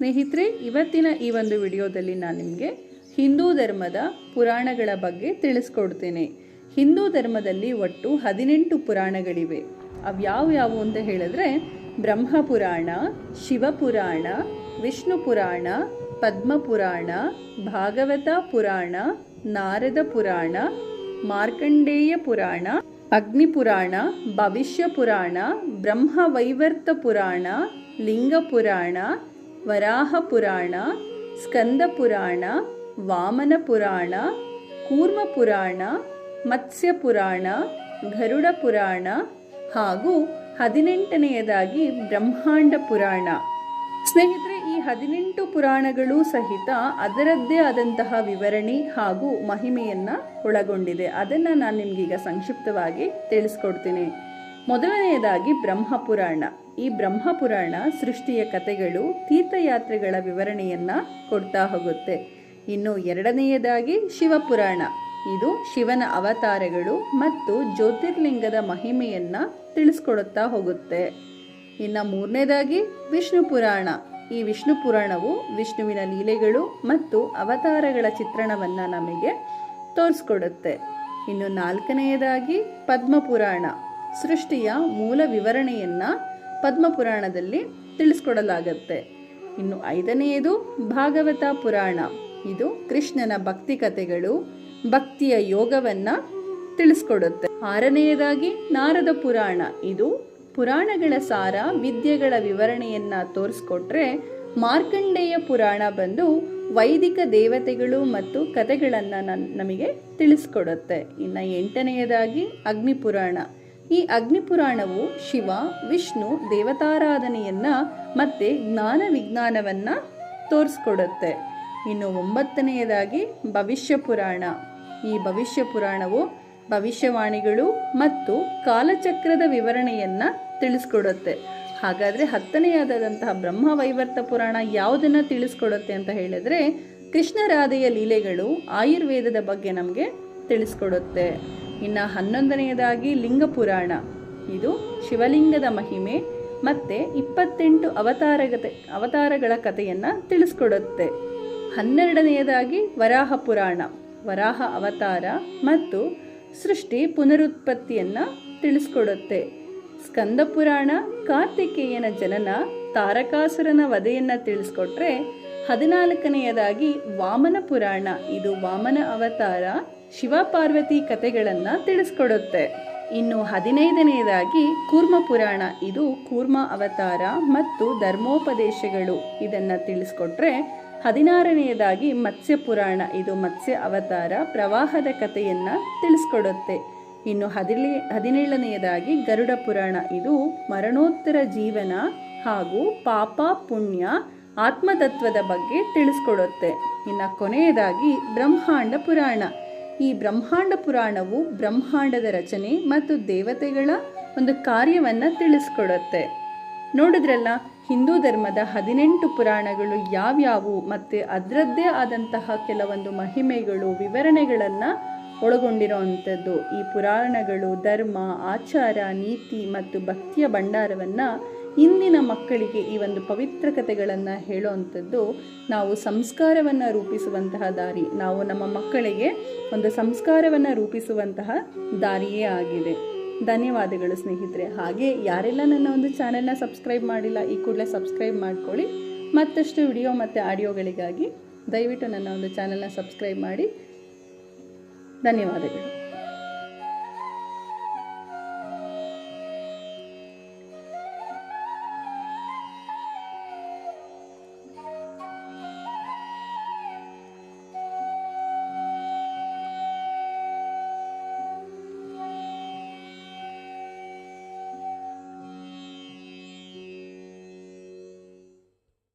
ಸ್ನೇಹಿತರೆ, ಇವತ್ತಿನ ಈ ಒಂದು ವಿಡಿಯೋದಲ್ಲಿ ನಾನು ನಿಮಗೆ ಹಿಂದೂ ಧರ್ಮದ ಪುರಾಣಗಳ ಬಗ್ಗೆ ತಿಳಿಸ್ಕೊಡ್ತೇನೆ. ಹಿಂದೂ ಧರ್ಮದಲ್ಲಿ ಒಟ್ಟು ಹದಿನೆಂಟು ಪುರಾಣಗಳಿವೆ. ಅವ್ಯಾವ್ಯಾವು ಅಂತ ಹೇಳಿದ್ರೆ ಬ್ರಹ್ಮ ಪುರಾಣ ಶಿವಪುರಾಣ ವಿಷ್ಣು ಪುರಾಣ ಪದ್ಮ ಪುರಾಣ ಭಾಗವತ ಪುರಾಣ, ನಾರದ ಪುರಾಣ, ಮಾರ್ಕಂಡೇಯ ಪುರಾಣ ಅಗ್ನಿ ಪುರಾಣ ಭವಿಷ್ಯ ಪುರಾಣ, ಬ್ರಹ್ಮವೈವರ್ತ ಪುರಾಣ, ಲಿಂಗ ಪುರಾಣ ವರಾಹ ಪುರಾಣ ಸ್ಕಂದ ಪುರಾಣ ವಾಮನ ಪುರಾಣ ಕೂರ್ಮ ಪುರಾಣ ಮತ್ಸ್ಯ ಪುರಾಣ ಗರುಡ ಪುರಾಣ ಹಾಗೂ ಹದಿನೆಂಟನೆಯದಾಗಿ ಬ್ರಹ್ಮಾಂಡ ಪುರಾಣ ಸ್ನೇಹಿತರೆ, ಈ ಹದಿನೆಂಟು ಪುರಾಣಗಳು ಸಹಿತ ಅದರದ್ದೇ ಆದಂತಹ ವಿವರಣೆ ಹಾಗೂ ಮಹಿಮೆಯನ್ನು ಒಳಗೊಂಡಿದೆ. ಅದನ್ನ ನಾನು ನಿಮ್ಗೀಗ ಸಂಕ್ಷಿಪ್ತವಾಗಿ ತಿಳಿಸ್ಕೊಡ್ತೀನಿ. ಮೊದಲನೆಯದಾಗಿ ಬ್ರಹ್ಮ ಪುರಾಣ ಈ ಬ್ರಹ್ಮ ಪುರಾಣ ಸೃಷ್ಟಿಯ ಕಥೆಗಳು ತೀರ್ಥಯಾತ್ರೆಗಳ ವಿವರಣೆಯನ್ನು ಕೊಡ್ತಾ ಹೋಗುತ್ತೆ. ಇನ್ನು ಎರಡನೆಯದಾಗಿ ಶಿವಪುರಾಣ. ಇದು ಶಿವನ ಅವತಾರಗಳು ಮತ್ತು ಜ್ಯೋತಿರ್ಲಿಂಗದ ಮಹಿಮೆಯನ್ನು ತಿಳಿಸ್ಕೊಡುತ್ತಾ ಹೋಗುತ್ತೆ. ಇನ್ನು ಮೂರನೇದಾಗಿ ವಿಷ್ಣು ಪುರಾಣ ಈ ವಿಷ್ಣು ಪುರಾಣವು ವಿಷ್ಣುವಿನ ಲೀಲೆಗಳು ಮತ್ತು ಅವತಾರಗಳ ಚಿತ್ರಣವನ್ನು ನಮಗೆ ತೋರಿಸ್ಕೊಡುತ್ತೆ. ಇನ್ನು ನಾಲ್ಕನೆಯದಾಗಿ ಪದ್ಮಪುರಾಣ. ಸೃಷ್ಟಿಯ ಮೂಲ ವಿವರಣೆಯನ್ನು ಪದ್ಮಪುರಾಣದಲ್ಲಿ ತಿಳಿಸ್ಕೊಡಲಾಗತ್ತೆ. ಇನ್ನು ಐದನೆಯದು ಭಾಗವತ ಪುರಾಣ. ಇದು ಕೃಷ್ಣನ ಭಕ್ತಿ ಕಥೆಗಳು, ಭಕ್ತಿಯ ಯೋಗವನ್ನ ತಿಳಿಸ್ಕೊಡುತ್ತೆ. ಆರನೆಯದಾಗಿ ನಾರದ ಪುರಾಣ. ಇದು ಪುರಾಣಗಳ ಸಾರ, ವಿದ್ಯೆಗಳ ವಿವರಣೆಯನ್ನ ತೋರಿಸ್ಕೊಟ್ರೆ ಮಾರ್ಕಂಡೇಯ ಪುರಾಣ ಬಂದು ವೈದಿಕ ದೇವತೆಗಳು ಮತ್ತು ಕಥೆಗಳನ್ನು ನಮಗೆ ತಿಳಿಸ್ಕೊಡುತ್ತೆ. ಇನ್ನು ಎಂಟನೆಯದಾಗಿ ಅಗ್ನಿ ಪುರಾಣ ಈ ಅಗ್ನಿ ಪುರಾಣವು ಶಿವ, ವಿಷ್ಣು ದೇವತಾರಾಧನೆಯನ್ನ ಮತ್ತೆ ಜ್ಞಾನ ವಿಜ್ಞಾನವನ್ನ ತೋರಿಸ್ಕೊಡುತ್ತೆ. ಇನ್ನು ಒಂಬತ್ತನೆಯದಾಗಿ ಭವಿಷ್ಯ ಪುರಾಣ. ಈ ಭವಿಷ್ಯ ಪುರಾಣವು ಭವಿಷ್ಯವಾಣಿಗಳು ಮತ್ತು ಕಾಲಚಕ್ರದ ವಿವರಣೆಯನ್ನ ತಿಳಿಸ್ಕೊಡುತ್ತೆ. ಹಾಗಾದ್ರೆ ಹತ್ತನೆಯಾದಂತಹ ಬ್ರಹ್ಮವೈವರ್ತ ಪುರಾಣ ಯಾವುದನ್ನ ತಿಳಿಸ್ಕೊಡುತ್ತೆ ಅಂತ ಹೇಳಿದ್ರೆ ಕೃಷ್ಣರಾಧೆಯ ಲೀಲೆಗಳು ಆಯುರ್ವೇದದ ಬಗ್ಗೆ ನಮಗೆ ತಿಳಿಸ್ಕೊಡುತ್ತೆ. ಇನ್ನು ಹನ್ನೊಂದನೆಯದಾಗಿ ಲಿಂಗ ಪುರಾಣ. ಇದು ಶಿವಲಿಂಗದ ಮಹಿಮೆ ಮತ್ತೆ ಇಪ್ಪತ್ತೆಂಟು ಅವತಾರಗತೆ, ಅವತಾರಗಳ ಕಥೆಯನ್ನು ತಿಳಿಸ್ಕೊಡುತ್ತೆ. ಹನ್ನೆರಡನೆಯದಾಗಿ ವರಾಹ ಪುರಾಣ, ವರಾಹ ಅವತಾರ ಮತ್ತು ಸೃಷ್ಟಿ ಪುನರುತ್ಪತ್ತಿಯನ್ನು ತಿಳಿಸ್ಕೊಡುತ್ತೆ. ಸ್ಕಂದ ಪುರಾಣ ಕಾರ್ತಿಕೇಯನ ಜನನ ತಾರಕಾಸುರನ ವಧೆಯನ್ನು ತಿಳಿಸ್ಕೊಟ್ರೆ ಹದಿನಾಲ್ಕನೆಯದಾಗಿ ವಾಮನ ಪುರಾಣ. ಇದು ವಾಮನ ಅವತಾರ ಶಿವ ಪಾರ್ವತಿ ಕಥೆಗಳನ್ನ ತಿಳಿಸ್ಕೊಡುತ್ತೆ. ಇನ್ನು ಹದಿನೈದನೆಯದಾಗಿ ಕೂರ್ಮ ಪುರಾಣ. ಇದು ಕೂರ್ಮ ಅವತಾರ ಮತ್ತು ಧರ್ಮೋಪದೇಶಗಳು. ಇದನ್ನ ತಿಳಿಸ್ಕೊಟ್ರೆ ಹದಿನಾರನೆಯದಾಗಿ ಮತ್ಸ್ಯ ಪುರಾಣ. ಇದು ಮತ್ಸ್ಯ ಅವತಾರ ಪ್ರವಾಹದ ಕಥೆಯನ್ನ ತಿಳಿಸ್ಕೊಡುತ್ತೆ. ಇನ್ನು ಹದಿನೇ ಹದಿನೇಳನೆಯದಾಗಿ ಗರುಡ ಪುರಾಣ. ಇದು ಮರಣೋತ್ತರ ಜೀವನ ಹಾಗೂ ಪಾಪ ಪುಣ್ಯ ಆತ್ಮತತ್ವದ ಬಗ್ಗೆ ತಿಳಿಸ್ಕೊಡುತ್ತೆ. ಇನ್ನು ಕೊನೆಯದಾಗಿ ಬ್ರಹ್ಮಾಂಡ ಪುರಾಣ. ಈ ಬ್ರಹ್ಮಾಂಡ ಪುರಾಣವು ಬ್ರಹ್ಮಾಂಡದ ರಚನೆ ಮತ್ತು ದೇವತೆಗಳ ಒಂದು ಕಾರ್ಯವನ್ನು ತಿಳಿಸ್ಕೊಡುತ್ತೆ. ನೋಡಿದ್ರಲ್ಲ, ಹಿಂದೂ ಧರ್ಮದ ಹದಿನೆಂಟು ಪುರಾಣಗಳು ಯಾವ್ಯಾವು ಮತ್ತು ಅದರದ್ದೇ ಆದಂತಹ ಕೆಲವೊಂದು ಮಹಿಮೆಗಳು, ವಿವರಣೆಗಳನ್ನು ಒಳಗೊಂಡಿರುವಂಥದ್ದು ಈ ಪುರಾಣಗಳು ಧರ್ಮ, ಆಚಾರ, ನೀತಿ ಮತ್ತು ಭಕ್ತಿಯ ಭಂಡಾರವನ್ನು ಇಂದಿನ ಮಕ್ಕಳಿಗೆ ಈ ಒಂದು ಪವಿತ್ರ ಕಥೆಗಳನ್ನು ಹೇಳುವಂಥದ್ದು ನಾವು ಸಂಸ್ಕಾರವನ್ನು ರೂಪಿಸುವಂತಹ ದಾರಿ. ನಾವು ನಮ್ಮ ಮಕ್ಕಳಿಗೆ ಒಂದು ಸಂಸ್ಕಾರವನ್ನು ರೂಪಿಸುವಂತಹ ದಾರಿಯೇ ಆಗಿದೆ. ಧನ್ಯವಾದಗಳು ಸ್ನೇಹಿತರೆ. ಹಾಗೆ ಯಾರೆಲ್ಲ ನನ್ನ ಒಂದು ಚಾನೆಲ್ನ ಸಬ್ಸ್ಕ್ರೈಬ್ ಮಾಡಿಲ್ಲ, ಈ ಕೂಡಲೇ ಸಬ್ಸ್ಕ್ರೈಬ್ ಮಾಡ್ಕೊಳ್ಳಿ. ಮತ್ತಷ್ಟು ವಿಡಿಯೋ ಮತ್ತು ಆಡಿಯೋಗಳಿಗಾಗಿ ದಯವಿಟ್ಟು ನನ್ನ ಒಂದು ಚಾನೆಲ್ನ ಸಬ್ಸ್ಕ್ರೈಬ್ ಮಾಡಿ. ಧನ್ಯವಾದಗಳು.